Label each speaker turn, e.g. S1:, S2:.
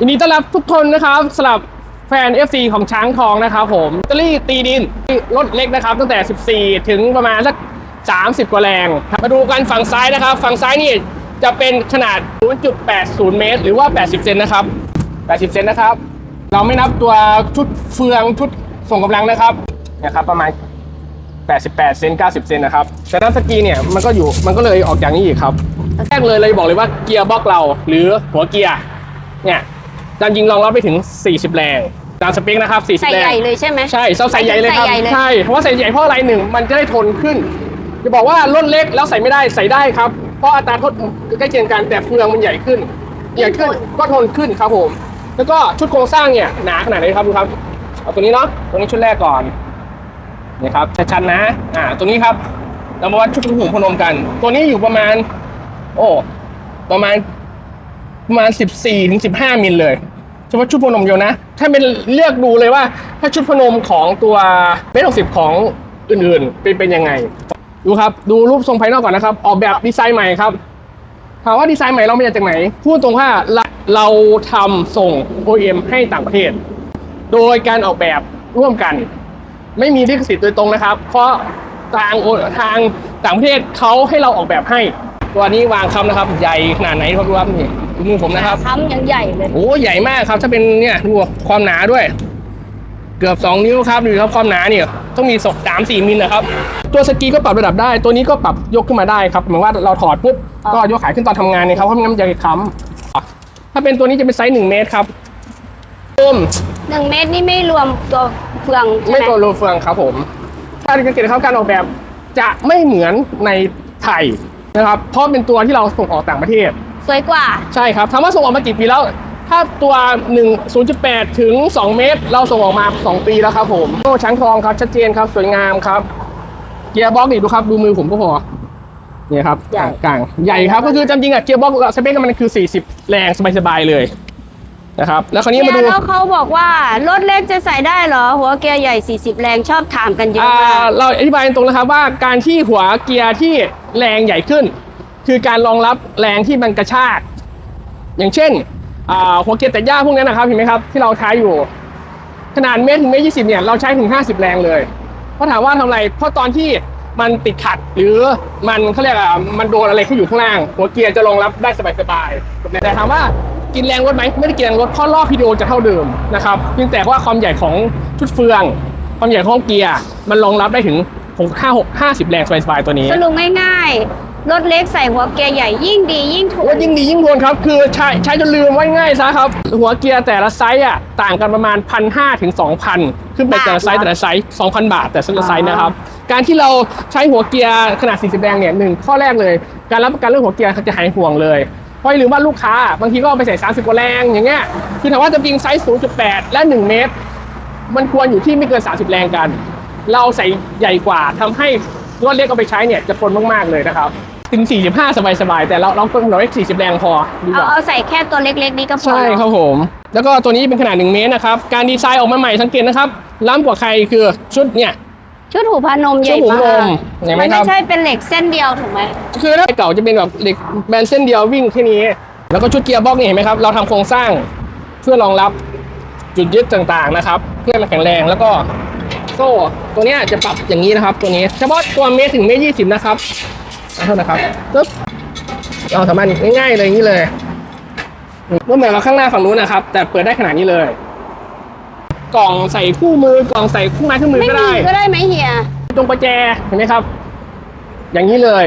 S1: ยินดีต้อนรับทุกคนนะครับสำหรับแฟน FC ของช้างทองนะครับผมแบตเตอรี่ตีดินรถเล็กนะครับ ตั้งแต่ 14 ถึงประมาณสัก 30 กว่าแรง มาดูกันฝั่งซ้ายนะครับ ฝั่งซ้ายนี่จะเป็นขนาด 0.80 เมตร หรือว่า 80 เซนนะครับ 80 เซนนะครับ เราไม่นับตัวชุดเฟืองชุดส่งกำลังนะครับเนี่ยครับ ประมาณ 88 เซน90 เซนนะครับแต่ถ้าสกีเนี่ยมันก็อยู่มันก็เลยออกจากนี้อีกครับแรกเลยเลยบอกเลยว่าเกียร์บล็อกเราหรือหัวเกียร์เนี่ย ตามจริงรองรับไปถึง 40 แรงตามสเปคนะครับ40
S2: ใส่
S1: แรง
S2: ใหญ่เลยใช่ไหม
S1: ใช่เสาใส่ใหญ่เลยครับ
S2: ใส่ใหญ่เลย
S1: ใช่เพราะว่าใส่ใหญ่เพราะอะไรหนึ่งมันจะได้ทนขึ้นจะบอกว่ารถเล็กแล้วใส่ไม่ได้ใส่ได้ครับเพราะอัตราทดใกล้เคียงกันแต่เฟืองมันใหญ่ขึ้นใหญ่ขึ้นก็ทนขึ้นครับผม แล้วก็ชุดโครงสร้างเนี่ยหนาขนาดไหนครับดูครับเอาตัวนี้เนาะตัวนี้ชุดแรกก่อนนี่ครับชัดๆนะอ่าตัวนี้ครับเรามาวัดชุดหูพนมกัน ตัวนี้อยู่ประมาณ โอ้ประมาณ ประมาณ 14ถึง15 มิลเลยเฉพาะชุดพนมเดียวนะ ถ้าเป็นเลือกดูเลยว่า ถ้าชุดพนมของตัวเมตรหกสิบของอื่นๆ เป็นเป็นยังไง ดูครับ ดูรูปทรงภายนอกก่อนนะครับ ออกแบบดีไซน์ใหม่ครับถามว่าดีไซน์ใหม่เรามาจากไหน พูดตรงว่าเราทำส่ง OEM ให้ต่างประเทศ โดยการออกแบบร่วมกัน ไม่มีลิขสิทธิ์โดยตรงนะครับ เพราะทางทางต่างประเทศเขาให้เราออกแบบให้ ตัวนี้วางคำนะครับ ใหญ่ขนาดไหนครับดูครับนี่ดูมือผมนะครับ
S2: ค้ำยังใหญ่เลย
S1: โอ้ใหญ่มากครับ ถ้าเป็นเนี่ยดูความหนาด้วย เกือบ 2 นิ้วครับดูครับความหนาเนี่ยต้องมีสกสามสี่มิลนะครับ ตัวสกีก็ปรับระดับได้ ตัวนี้ก็ปรับยกขึ้นมาได้ครับเหมือนว่าเราถอดปุ๊บก็ยกขายขึ้นตอนทำงานเนี่ยครับเพราะไม่งั้นมันจะค้ำถ้าเป็นตัวนี้จะเป็นไซส์หนึ่งเมตรครับต้ม
S2: หนึ่งเมตรนี่ไม่รวมตัวเฟืองใช่
S1: ไม่
S2: ไหม
S1: ตัวโลเฟืองครับผม ถ้าสังเกตนะครับการออกแบบจะไม่เหมือนในไทย นะครับเพราะเป็นตัวที่เราส่งออกต่างประเทศ
S2: สวยกว่า
S1: ใช่ครับถามว่าส่งออกมากี่ปีแล้ว ถ้าตัว 1 0.8 ถึง 2 เมตร เราส่งออกมา 2 ปีแล้วครับผมโอ้ช้างทองครับชัดเจนครับสวยงามครับเกียร์บล็อกนี่ดูครับดูมือผมก็พอเนี่ยครับ
S2: ใหญ่
S1: กลางๆใหญ่ครับก็คือจริงๆอะเกียร์บล็อกสเปคมันคือ 40 แรงสบายๆเลย นะครับ แล้วคราวนี้มาดู
S2: เนี่ยแล้วเขาบอกว่ารถเล็กจะใส่ได้เหรอ หัวเกียร์ใหญ่ 40 แรงชอบถามกันเยอะ
S1: อ่ามา
S2: ก
S1: เราอธิบายตรงนะครับว่าการที่หัวเกียร์ที่แรงใหญ่ขึ้น คือการรองรับแรงที่มันกระชาก อย่างเช่นอ่าหัวเกียร์แต่หญ้าพวกนั้นนะครับเห็นไหมครับที่เราใช้อยู่ ขนาดเมตรถึงเมตรยี่สิบเนี่ยเราใช้ถึง 50 แรงเลยเพราะถามว่าทำไรเพราะตอนที่ มันติดขัด หรือมันเขาเรียกอะมันโดนอะไรที่อยู่ข้างล่าง หัวเกียร์จะรองรับได้สบายๆแต่ถามว่ากินแรงรถไหมไม่ได้กินแรงรถเพราะรอบพีดีโอจะเท่าเดิมนะครับเพียงแต่ว่าความใหญ่ของชุดเฟือง ความใหญ่ของเกียร์มันรองรับได้ถึง6 5 6 50 แรงสบายๆตัวนี้
S2: สรุปง่ายๆ รถเล็กใส่หัวเกียร์ใหญ่ยิ่งดียิ่งถูก
S1: ว่ายิ่งดียิ่งทนครับ คือใช้ใช้จนลืมไว้ง่ายซะครับ หัวเกียร์แต่ละไซส์อะต่างกันประมาณพันห้าถึงสองพันขึ้นไปแต่ละไซส์แต่ละไซส์สองพันบาทแต่ละไซส์นะครับ การที่เราใช้หัวเกียร์ขนาด 40 แรงเนี่ยหนึ่งข้อแรกเลย การรับประกันเรื่องหัวเกียร์จะหายห่วงเลยเพราะอย่าลืมว่าลูกค้า บางทีก็เอาไปใส่ 30กว่าแรงอย่างเงี้ยคือถามว่าจะจริงไซส์ 0.8 และ 1 เมตร มันควรอยู่ที่ไม่เกิน 30 แรงกัน เราใส่ใหญ่กว่าทำให้รถเล็กเอาไปใช้เนี่ยจะทนมากๆเลยนะครับถึง 45 สบายๆ แต่เราเรากำหนดไว้40 แรงพอดีก
S2: เอา
S1: ว่า
S2: เอาใส่แค่ตัวเล็กๆ นี้ก็พอ
S1: ใช่ครับผม แล้วก็ตัวนี้เป็นขนาด 1 เมตรนะครับ การดีไซน์ออกมาใหม่สังเกตนะครับ ล้ำกว่าใครคือชุดเนี่ย
S2: ชุดหูพานมใหญ่
S1: ชุดหู
S2: มา
S1: พาน
S2: ก
S1: มเห็นไหม
S2: มัน
S1: ครั
S2: ไม่
S1: บ
S2: ใช่เป็นเหล็กเส้นเดียวถูกไหม
S1: คือถ้าเก่าจะเป็นแบบเหล็กแบนเส้นเดียววิ่งแค่นี้ แล้วก็ชุดเกียร์บล็อกนี่เห็นไหมครับ เราทำโครงสร้างเพื่อรองรับจุดยึดต่างๆนะครับ เพื่อให้มันแข็งแรงแล้วก็โซ่ตัวเนี้ยจะปรับอย่างนี้นะครับ ตัวนี้เฉพาะตัวเมตรถึงเมตรยี่สิบนะครับขอโทษนะครับปึ๊บเราสามารถง่ายๆเลยอย่างนี้เลยก็เหมือนกับข้างหน้าฝั่งนู้นนะครับ แต่เปิดได้ขนาดนี้เลย กล่องใส่คู่มือกล่องใส่คู่ไม้คู่มือ
S2: ไม่
S1: ก็
S2: มี
S1: ได้
S2: ก็ได้ไหมเฮีย
S1: ตรงประแจเห็นไหมครับ อย่างนี้เลย